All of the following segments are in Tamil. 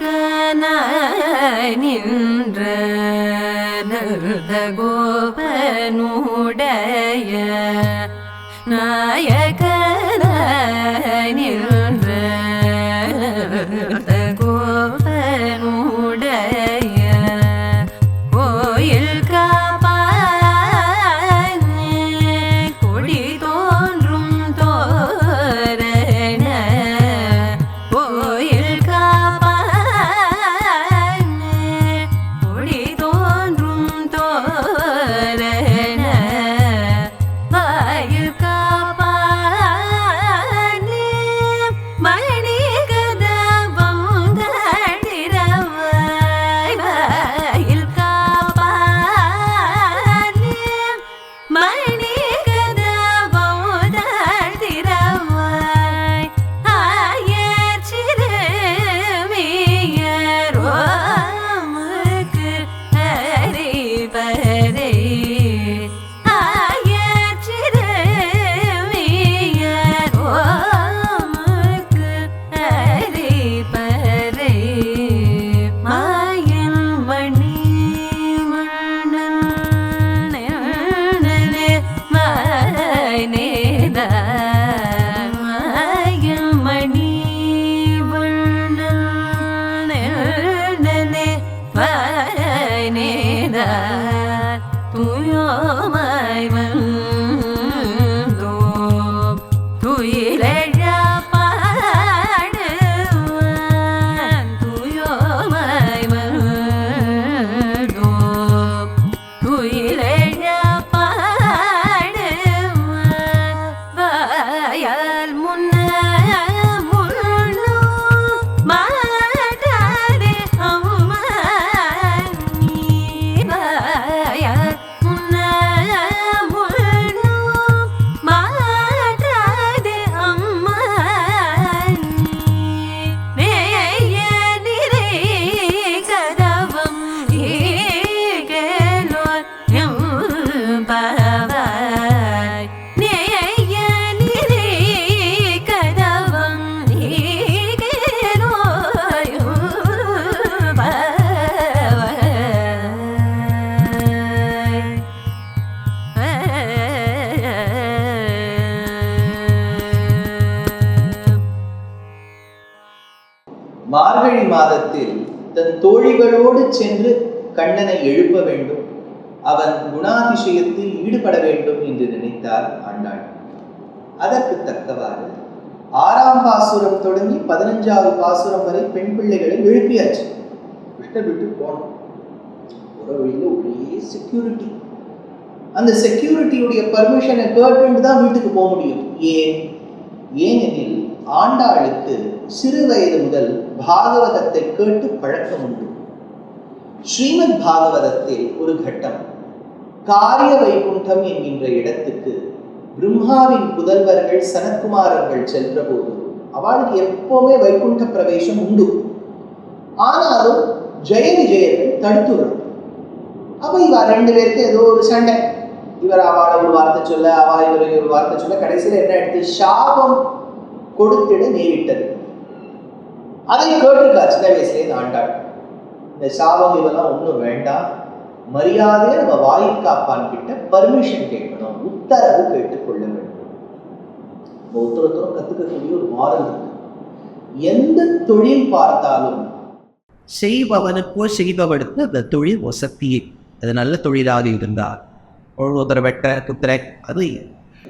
நாயகனாய் நின்ற கோபனுடைய நாயகனாய் நின்ற தோழிகளோடு சென்று கண்ணனை எழுப்ப வேண்டும். அவன் குணாதிசயத்தில் ஈடுபட வேண்டும் என்று நினைத்தார் ஆண்டாள். அதற்கு தக்கவாறு ஆறாம் பாசுரம் தொடங்கி பதினஞ்சாவது பாசுரம் வரை பெண் பிள்ளைகளை எழுப்பியாச்சு. விட்டு விட்டு போனோம். ஒரு வழியில் ஒரே செக்யூரிட்டி அந்த செக்யூரிட்டியுடைய பர்மிஷனை கேட்டுட்டு தான் வீட்டுக்கு போக முடியும். ஏன்? ஏனெனில் ஆண்டாளுக்கு சிறு வயது முதல் பாகவதத்தை கேட்டு பழக்கம் உண்டு. ஸ்ரீமத் பாகவதத்தில் ஒரு கட்டம். காரிய வைகுண்டம் என்கின்ற இடத்துக்கு பிரம்மாவின் புதல்வர்கள் சனத்குமாரர்கள் சென்றபோது அவளுக்கு எப்பவுமே வைகுண்ட பிரவேசம் உண்டு. ஆனாலும் ஜெய விஜயர்கள் தடுத்துடுறார் அப்ப இவ ரெண்டு பேருக்கு ஏதோ ஒரு சண்டை. இவர் அவளை ஒரு வார்த்தை சொல்ல அவா இவர் ஒரு வார்த்தை சொல்ல கடைசியில் என்ன எடுத்து சாபம் கொடுத்திட நேரிட்டது. அதை கேட்டிருக்கா சின்ன வயசுலேயே இந்த ஆண்டாள். இந்த சாபம் இதெல்லாம் ஒன்றும் வேண்டாம். மரியாதையை நம்ம வாயிற்காப்பான் கிட்ட பர்மிஷன் கேட்கணும். உத்தரவு கேட்டுக்கொள்ள வேண்டும். நம்ம ஒருத்தர் கத்துக்கக்கூடிய ஒரு இருக்கு. எந்த தொழில் பார்த்தாலும் செய்பவனுக்கோ செய்பவனுக்கு அந்த தொழில் ஒசத்தியே அது நல்ல தொழிலாக இருந்தால் ஒருத்தர் வெட்ட குத்திர அது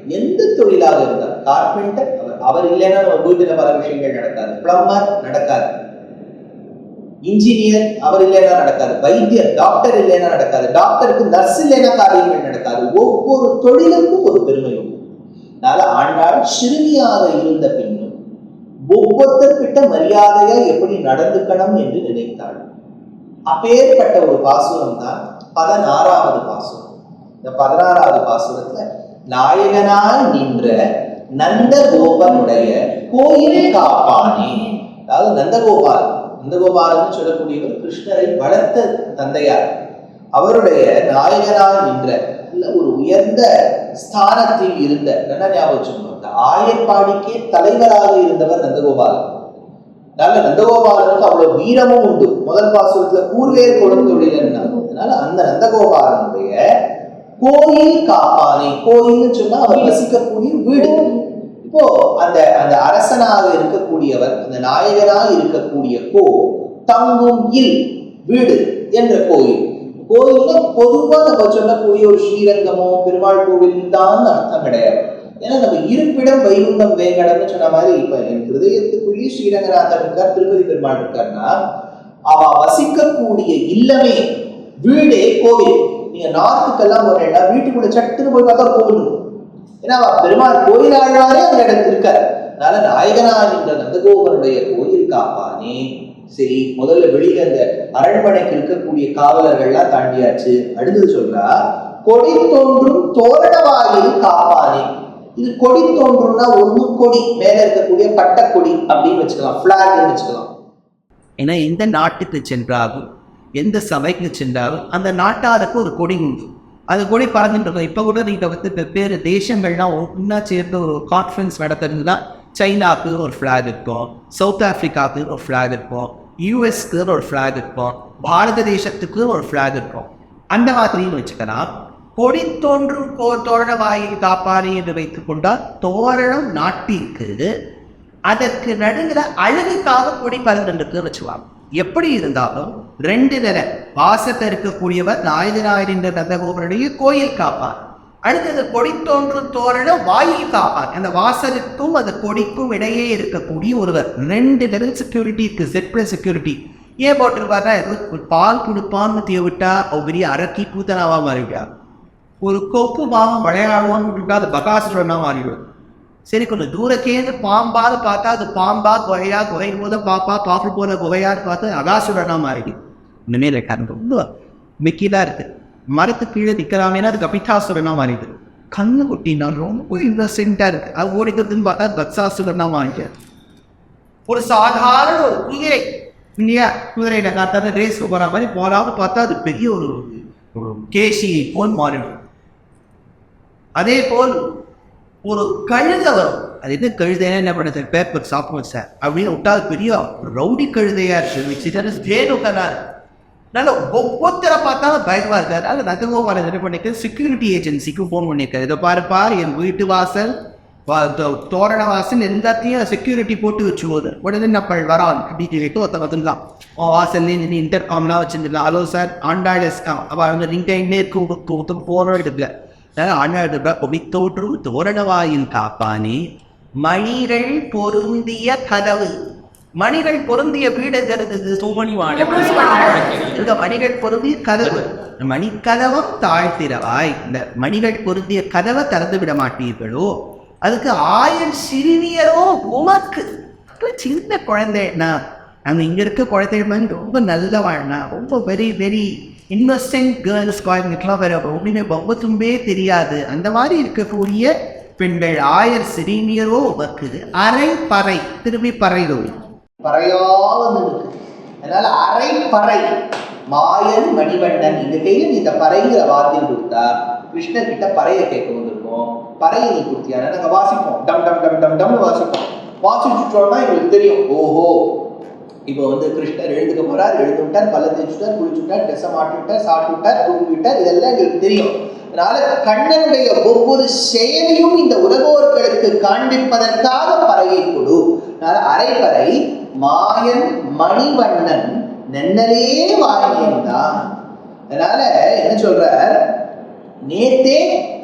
எந்த தொழிலாக இருந்தால் கார்பெண்டர் அவர் அவர் இல்லைன்னா நம்ம வீட்டுல பல விஷயங்கள் நடக்காது. பிளம்பர் நடக்காது. இன்ஜினியர் அவர் இல்லைன்னா நடக்காது வைத்தியர் டாக்டர் இல்லைன்னா நடக்காது டாக்டருக்கு நர்ஸ் இல்லைன்னா காரியங்கள் நடக்காது. ஒவ்வொரு தொழிலுக்கும் ஒரு பெருமை உண்டு. அதனால ஆண்டாள் சிறுமியாக இருந்த பின்னும் ஒவ்வொருத்தர்கிட்ட மரியாதையா எப்படி நடந்துக்கணும் என்று நினைத்தாள். அப்பேற்பட்ட ஒரு பாசுரம் தான் பதினாறாவது பாசுரம். இந்த பதினாறாவது பாசுரத்துல நாயகனாய் நின்ற நந்தகோபனுடைய கோயில் காப்பானே. அதாவது நந்தகோபால் நந்தகோபாலன் சொல்லக்கூடியவர் கிருஷ்ணரை வளர்த்த தந்தையார். அவருடைய நாயகனாய் நின்ற இல்ல ஒரு உயர்ந்த ஸ்தானத்தில் இருந்த நல்லா ஞாபகம் இந்த ஆயப்பாடிக்கே தலைவராக இருந்தவர் நந்தகோபாலன். அதனால நந்தகோபாலனுக்கு அவ்வளவு வீரமும் உண்டு. முதல் பாசுரத்துல கூர்வேர் குழந்தையுடன் அதனால அந்த நந்தகோபாலனுடைய கோயில் காப்பானை கோயில்னு சொன்னா அவர் வசிக்கக்கூடிய வீடு. இப்போ அந்த அந்த அரசனாக இருக்கக்கூடியவர் அந்த நாயகனாக இருக்கக்கூடிய கோ தங்கும் இல் வீடு என்ற கோயில். கோயில்னா பொதுவாக நம்ம சொல்லக்கூடிய ஒரு ஸ்ரீரங்கமோ பெருமாள் கோவில் தான் அர்த்தம் கிடையாது. ஏன்னா நம்ம இருப்பிடம் வைகுண்டம் வேங்கடம்னு சொன்ன மாதிரி இப்ப என் ஹிருதயத்துக்குள்ளேயே ஸ்ரீரங்கநாதர் இருக்கார் திருப்பதி பெருமாள் இருக்காருன்னா அவ வசிக்கக்கூடிய இல்லமே வீடே கோவில். நீங்க நார்த்துக்கெல்லாம் போறேன்னா வீட்டுக்குள்ள சட்டுன்னு போய் பார்த்தா கோவில் இருக்கும். ஏன்னா பெருமாள் கோயில் ஆழ்வாரே அந்த இடத்துல இருக்கார். அதனால நாயகனாகின்ற நந்தகோபனுடைய கோயில் காப்பானே. சரி முதல்ல வெளியில அந்த அரண்மனைக்கு இருக்கக்கூடிய காவலர்கள்லாம் தாண்டியாச்சு. அடுத்தது சொல்றா கொடி தோன்றும் தோரணவாயில் காப்பானே. இது கொடி தோன்றும்னா ஒண்ணு கொடி மேல இருக்கக்கூடிய பட்டக்கொடி அப்படின்னு வச்சுக்கலாம் பிளாக் வச்சுக்கலாம். ஏன்னா எந்த நாட்டுக்கு சென்றாலும் எந்த சபைக்கு சென்றாலும் அந்த நாட்டாருக்கு ஒரு கொடி உண்டு. அது கூட பறந்துட்டு இருக்கோம் இப்போ கூட நீங்கள் வந்து வெவ்வேறு தேசங்கள்லாம் ஒன்றா சேர்ந்து ஒரு கான்ஃபரன்ஸ் நடத்துறதுனா சைனாக்கு ஒரு ஃப்ளாக் இருக்கும் சவுத் ஆஃப்ரிக்காவுக்கு ஒரு ஃப்ளாக் இருக்கும் யூஎஸ்க்கு ஒரு ஃப்ளாக் இருக்கும் பாரத தேசத்துக்கு ஒரு ஃப்ளாக் இருக்கும் அந்த மாதிரியும் வச்சுக்கலாம் கொடி தோன்றும் கோ தோரண வாயில் காப்பாரி என்று வைத்துக் கொண்டால் தோரணம் நாட்டிற்கு அதற்கு நடுங்கிற அழகுக்காக கொடி பறந்துட்டு வச்சுவாங்க எப்படி இருந்தாலும் ரெண்டு தர வாசத்தை இருக்கக்கூடியவர் நாயகனாயிரம் நந்தகோபருடைய கோயில் காப்பார். அடுத்தது கொடி தோன்றும் தோரண வாயில் காப்பார். அந்த வாசலுக்கும் அந்த கொடிக்கும் இடையே இருக்கக்கூடிய ஒருவர். ரெண்டு தர செக்யூரிட்டி இருக்கு. செட்பிள செக்யூரிட்டி ஏன் போட்டிருப்பாருன்னா ஒரு பால் கொடுப்பான்னு தீய விட்டா அவர் பெரிய அரக்கி கூத்தனாவா மாறிவிட்டார். ஒரு கொப்பு பாவம் விளையாடுவான்னு விட்டுட்டா அது பகாசுரனா மாறிவிடும் சரி கொஞ்சம் தூரக்கேந்து பாம்பாக பார்த்தா அது பாம்பா குகையா குகை போத பாப்பா பாப்பு போல குகையான்னு பார்த்தா அகாசுரனா மாறிடு இனிமேல் இருக்காரு ரொம்ப மிக்கிதான் இருக்கு. மரத்து கீழே நிற்கலாமேனா அது கபிதாசுரனா மாறிடுது கண்ணு குட்டினா ரொம்ப இன்னசென்ட்டாக இருக்கு. அது ஓடிக்கிறதுன்னு பார்த்தா பக்சாசுரனா மாறிட்டு ஒரு சாதாரண ஒரு குதிரை. இல்லையா? குதிரையில காத்தாத ரேஸ் போகிற மாதிரி போறாம பார்த்தா அது பெரிய ஒரு ஒரு கேசி போல் மாறிடும். அதே போல் ஒரு கழுதை வரும். அது எது கழுதைனா என்ன பண்ணுறது பேப்பர் சாப்பிடுவோம் சார். அப்படின்னு விட்டா பெரிய ரவுடி கழுதையா இருக்கு. வச்சுட்டு ஜேனுக்கனா அதனால ஒவ்வொருத்தரை பார்த்தாலும் பயமா இருக்காரு அது நகர்வோமான என்ன பண்ணிக்க செக்யூரிட்டி ஏஜென்சிக்கு ஃபோன் பண்ணியிருக்காரு இதை பாருப்பா என் வீட்டு வாசல். தோரண வாசல். எல்லாத்தையும் செக்யூரிட்டி போட்டு வச்சுக்கோது உடனே நம்ம வரான். அப்படின்னு சொல்லிட்டு ஒருத்த வந்துடலாம். உன் வாசல்ல நீ இன்டர் காம்லாம் வச்சிருந்துடலாம். ஹலோ சார் ஆண்டாய்டஸ் அவன் வந்து ரிங் டைம்லேயே இருக்கும் போகிறோம் எடுக்கல. ஆண்டாள் ஒமித்தோற்று தோரணவாயின் காப்பானே. மணிகள் பொருந்திய கதவு. மணிகள் பொருந்திய வீடுங்கிறது சோமணி இந்த மணிகள் பொருந்திய கதவு. மணிக்கதவம் தாழ்த்திரவாய். இந்த மணிகள் பொருந்திய கதவை திறந்து விட மாட்டீர்களோ? அதுக்கு ஆயிரம் சிறுமியரோ உமக்கு. சின்ன குழந்தைன்னா அங்கே இங்கே இருக்க குழந்தைகள் வந்து ரொம்ப நல்ல வாழ்னா ரொம்ப வெரி வெரி இன்வெஸ்டிங் கேர்ள்ஸ் குழந்தைங்களுக்குலாம் வேறு ஒன்றுமே ரொம்ப தும்பே தெரியாது. அந்த மாதிரி இருக்கக்கூடிய பெண்கள் ஆயர் சிறீனியரோ வக்குது அரை பறை திரும்பி பறைதோய் பறையா அதனால் அரை பறை மாயன் மணிவண்ணன் இந்த கையில நீ இந்த பறைங்கிற வார்த்தையை கொடுத்தா கிருஷ்ணர் கிட்ட பறையை கேட்க வந்திருக்கோம். பறையை நீ கொடுத்தியா? நாங்கள் வாசிப்போம். டம் டம் டம் டம் டம்னு வாசிப்போம். வாசிச்சுட்டோம்னா எங்களுக்கு தெரியும். ஓஹோ இப்போ வந்து கிருஷ்ணர் எழுந்துக்க போறார் எழுந்து விட்டார் பல்ல தேய்ச்சுட்டார் குளிச்சு விட்டார் ட்ரெஸ்ஸை மாட்டி விட்டார் சாப்பிட்டு விட்டார் தூங்கி விட்டார் இதெல்லாம் எங்களுக்கு தெரியும். அதனால கண்ணனுடைய ஒவ்வொரு செயலையும் இந்த உலகோர்களுக்கு காண்பிப்பதற்காக பறையை கொடு. அதனால அரைப்பறை மாயன் மணிவண்ணன் நென்னலே வாங்கியன் தான் அதனால என்ன சொல்ற நேத்தே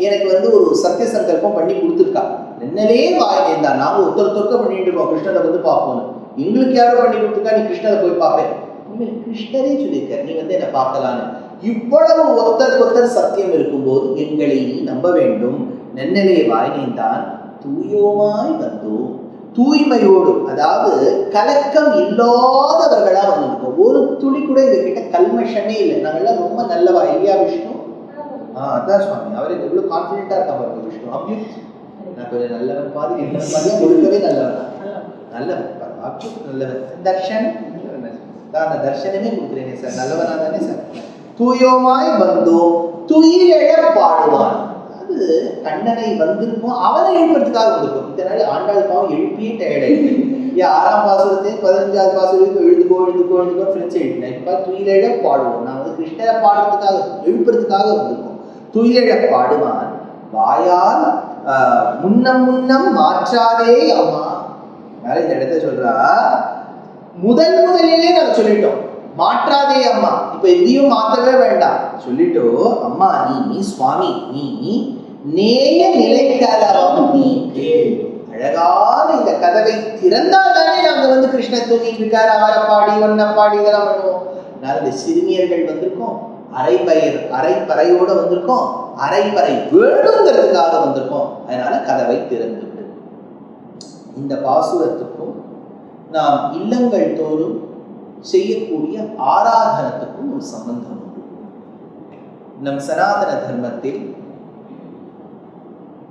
எனக்கு வந்து ஒரு சத்திய சங்கல்பம் பண்ணி கொடுத்துருக்கா. என்னலே வாங்கினேன் தான் நாம ஒருத்தர் தொக்க பண்ணிட்டு இருக்கோம். கிருஷ்ணரை வந்து பார்ப்போம் எங்களுக்கு யாரோ பண்ணி கொடுத்துருக்கா? நீ கிருஷ்ணரை போய் பார்ப்பேன். உண்மையில கிருஷ்ணரே சொல்லியிருக்கார். நீ வந்து என்ன பார்க்கலான்னு. இவ்வளவு ஒருத்தருக்கு ஒருத்தர் சத்தியம் இருக்கும்போது எங்களை நீ நம்ப வேண்டும். நென்னலே வாய்ந்தான் தூயோமாய் வந்தோம். தூய்மையோடு அதாவது கலக்கம் இல்லாதவர்களா வந்திருக்கோம். ஒரு துளி கூட எங்ககிட்ட கல்மஷமே இல்லை. நாங்கெல்லாம் ரொம்ப நல்லவா? இல்லையா விஷ்ணு? ஆ அதான் சுவாமி. அவர் எவ்வளவு கான்ஃபிடென்ட்டா இருக்கா பாருங்க விஷ்ணு. அபியுத் நான் கொஞ்சம் நல்லவன் பாதி நல்லவன் கொடுக்கவே நல்லவன். நல்லவன். பாரு, நல்லவன் தர்ஷன் தான் தர்ஷனமே கொடுக்குறேனே சார். நல்லவனா தானே சார். தூயோமாய் வந்தோம் துயிலெழ பாடுவான். அது கண்ணனை வந்திருக்கும் அவனை எழுப்புறதுக்காக வந்திருக்கும். இதனால ஆண்டாள் பாவம் எழுப்பியே டயர்டாயிட்டு ஏன் ஆறாம் பாசுரத்தையும் பதினஞ்சாவது பாசுரத்தையும் எழுதுக்கோ எழுதுக்கோ எழுதுக்கோ ஃப்ரெண்ட்ஸ் எழுதினேன் இப்போ துயிலெழ பாடுவோம். நான் வந்து கிருஷ்ணரை பாடுறதுக்காக எழுப்புறதுக்காக வந்திருக்கோம். துயிலெழ பாடுவான். வாயால் முன்னம் முன்னம் மாற்றாதே அம்மா. அதனால இந்த இடத்த சொல்றா முதல் முதலிலே நாங்க சொல்லிட்டோம் மாற்றாதே அம்மா. இப்ப எதையும் மாற்றவே வேண்டாம். சொல்லிட்டோ அம்மா நீ சுவாமி நீ நேய நிலைக்கதவம் நீ கேள். அழகான இந்த கதவை திறந்தால் தானே நாங்க வந்து கிருஷ்ணர் தூங்கிட்டு இருக்காரு அவரை பாடி ஒன்ன பாடி இதெல்லாம் பண்ணுவோம். அதனால இந்த சிறுமியர்கள் வந்திருக்கோம் அரைப்பயர் அரைப்பறையோட வந்திருக்கோம் அரைப்பறை வேணுங்கிறதுக்காக வந்திருக்கோம். அதனால கதவை திறந்து இந்த பாசுரத்துக்கும் நாம் இல்லங்கள் தோறும் செய்யக்கூடிய ஆராதனத்துக்கும் ஒரு சம்பந்தம் உண்டு. நம் சனாதன தர்மத்தில்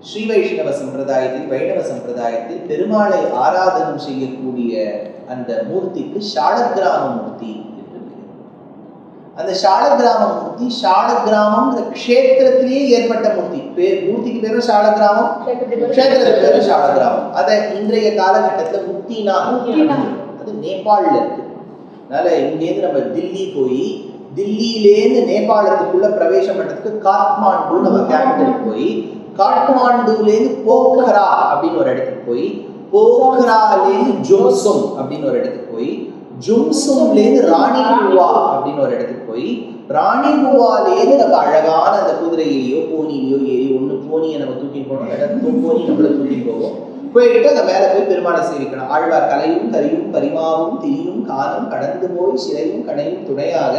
ஸ்ரீ வைஷ்ணவ சம்பிரதாயத்தில் வைணவ சம்பிரதாயத்தில் பெருமாளை ஆராதனம் செய்யக்கூடிய அந்த மூர்த்திக்கு சாலக்கிராம மூர்த்தி அந்த ஷாலக்கிராம மூர்த்தி ஷாலக்கிராமம்ங்கிற க்ஷேத்திரத்திலேயே ஏற்பட்ட மூர்த்தி. பேர் மூர்த்திக்கு பேரும் ஷாலக்கிராமம் க்ஷேத்திரத்துக்கு பேரு ஷாலகிராமம். அதை இன்றைய காலகட்டத்துல முக்தினா? அது நேபாளில் இருக்கு. அதனால இங்கேருந்து நம்ம தில்லி போய் தில்லியிலேருந்து நேபாளத்துக்குள்ள பிரவேசம் பண்றதுக்கு காத்மாண்டு நம்ம கேபிட்டல் போய் காட்மாண்டுலேருந்து போக்ரா அப்படின்னு ஒரு இடத்துக்கு போய் போக்ராலேருந்து ஜோம்சும் அப்படின்னு ஒரு இடத்துக்கு போய் ஜும்சும்லேருந்து ராணிகுவா அப்படின்னு ஒரு இடத்துக்கு போய் ராணிகுவாலேருந்து நம்ம அழகான அந்த குதிரையிலையோ போனிலையோ ஏறி ஒண்ணு போனியை நம்ம தூக்கிட்டு போனோம். இல்லாட்டா போனி நம்மள தூக்கிட்டு போவோம். போயிட்டு அந்த மேல போய் பெருமாளை சேவிக்கணும். ஆழ்வார் கலையும் கரியும் பரிமாவும் திரியும் காலம் கடந்து போய் சிறையும் கடையும் துணையாக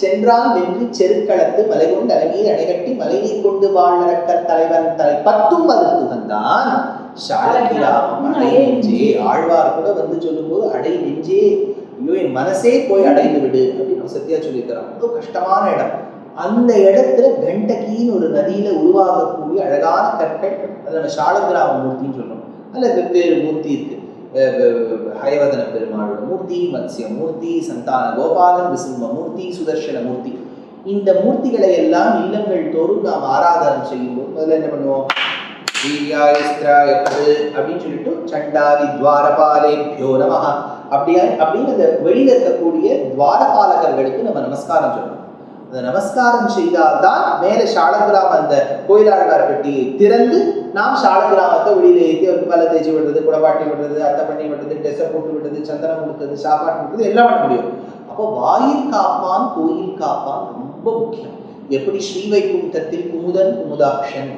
சென்றான் வென்று செருக்களத்து மலை கொண்டு அழகிய அணைகட்டி மலைநீர் கொண்டு வாழ்நரக்க தலைவன் தலை பத்தும் மறுத்து வந்தான். ஆழ்வார் கூட வந்து சொல்லும்போது அடை நெஞ்சே. ஐயோ என் மனசே போய் அடைந்து விடு அப்படின்னு சத்யா சொல்லியிருக்கிறான். ரொம்ப கஷ்டமான இடம். அந்த இடத்துல கண்டகின்னு ஒரு நதியில உருவாகக்கூடிய அழகான கற்கள் அதை நம்ம மூர்த்தின்னு சொல்றோம். அதில் வெவ்வேறு மூர்த்தி இருக்கு. ஹயவதன பெருமாளோட மூர்த்தி மத்ஸ்ய மூர்த்தி சந்தான கோபாலன் விசும்ப மூர்த்தி சுதர்ஷன மூர்த்தி இந்த மூர்த்திகளை எல்லாம் இல்லங்கள் தோறும் நாம் ஆராதனம் செய்யும்போது முதல்ல என்ன பண்ணுவோம்? அப்படின்னு சொல்லிட்டு சண்டாதி துவாரபாலேபியோ நமஹ. அப்படியா அப்படின்னு அந்த இருக்கக்கூடிய துவாரபாலகர்களுக்கு நம்ம நமஸ்காரம் சொல்லணும் அந்த நமஸ்காரம் செய்தால்தான் மேலே சாலகிராம அந்த கோயிலாழ்வார் பெட்டியை திறந்து நாம் சாலகிராமத்தை வெளியில் ஏற்றி ஒரு பல தேய்ச்சி விடுறது குடவாட்டி விடுறது அத்தை பண்ணி விடுறது டெஸ்ஸை போட்டு விடுறது சந்தனம் கொடுத்தது சாப்பாடு கொடுக்குறது எல்லாம் பண்ண முடியும். அப்போ வாயில் காப்பான் கோயில் காப்பான் ரொம்ப முக்கியம். எப்படி ஸ்ரீவைகுண்டத்தில் குமுதன் குமுதாக்ஷன்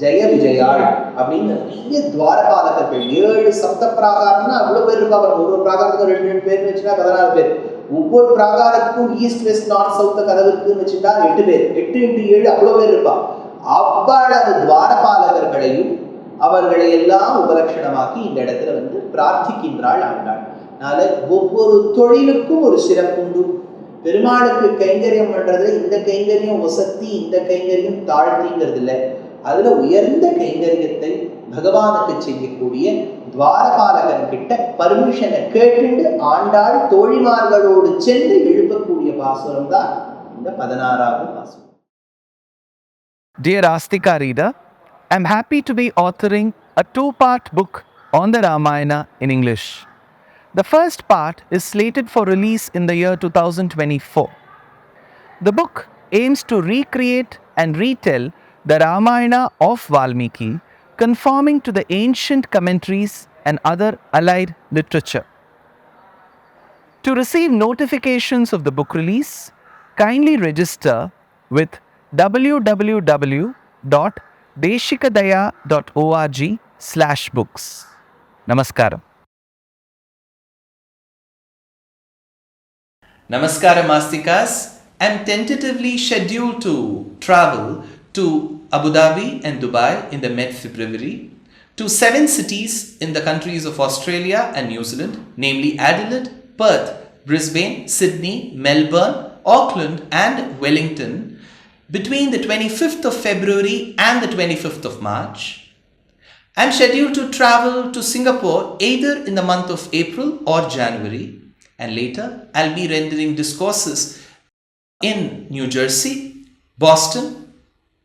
ஜெய விஜயாள் அப்படின்னு நிறைய துவாரபாலகர்கள் ஏழு சப்த பிராகாரம்னா அவ்வளோ பேர் இருப்பாங்க. ஒரு ஒரு பிராகாரத்துக்கு ரெண்டு ரெண்டு பேர் வச்சுன்னா பதினாறு பேர். ஒவ்வொரு பிராகாரத்துக்கும் ஈஸ்ட் வெஸ்ட் நார்த் சவுத் கதவு இருக்குன்னு வச்சுட்டா எட்டு பேர். எட்டு இன்ட்டு ஏழு அவ்வளவு பேர் இருப்பா. அவ்வளவு துவாரபாலகர்களையும் அவர்களை எல்லாம் உபலட்சணமாக்கி இந்த இடத்துல வந்து பிரார்த்திக்கின்றாள் ஆண்டாள். அதனால ஒவ்வொரு தொழிலுக்கும் ஒரு சிறப்புண்டு பெருமாளுக்கு கைங்கரியம் பண்றதுல இந்த கைங்கரியம் ஒசத்தி இந்த கைங்கரியம் தாழ்த்திங்கிறது இல்லை அதுல உயர்ந்த கைங்கரியத்தை பகவானுக்கு செய்யக்கூடிய துவாரபாலகன் கிட்ட பர்மிஷனை கேட்டுண்டு ஆண்டாள் தோழிமார்களோடு சென்று எழுப்பக்கூடிய பாசுரம் தான் இந்த பதினாறாவது பாசுரம் Dear Astika reader, I'm happy to be authoring a two part book on the Ramayana in English. The first part is slated for release in the year 2024. The book aims to recreate and retell the Ramayana of Valmiki, conforming to the ancient commentaries and other allied literature. To receive notifications of the book release, kindly register with www.deshikadaya.org slash books. Namaskaram. Namaskara Mastikas. I'm tentatively scheduled to travel to Abu Dhabi and Dubai in the mid-February, to seven cities in the countries of Australia and New Zealand, namely Adelaide, Perth, Brisbane, Sydney, Melbourne, Auckland and Wellington between the 25th of February and the 25th of March. I'm scheduled to travel to Singapore either in the month of April or January And later, I'll be rendering discourses in New Jersey, Boston,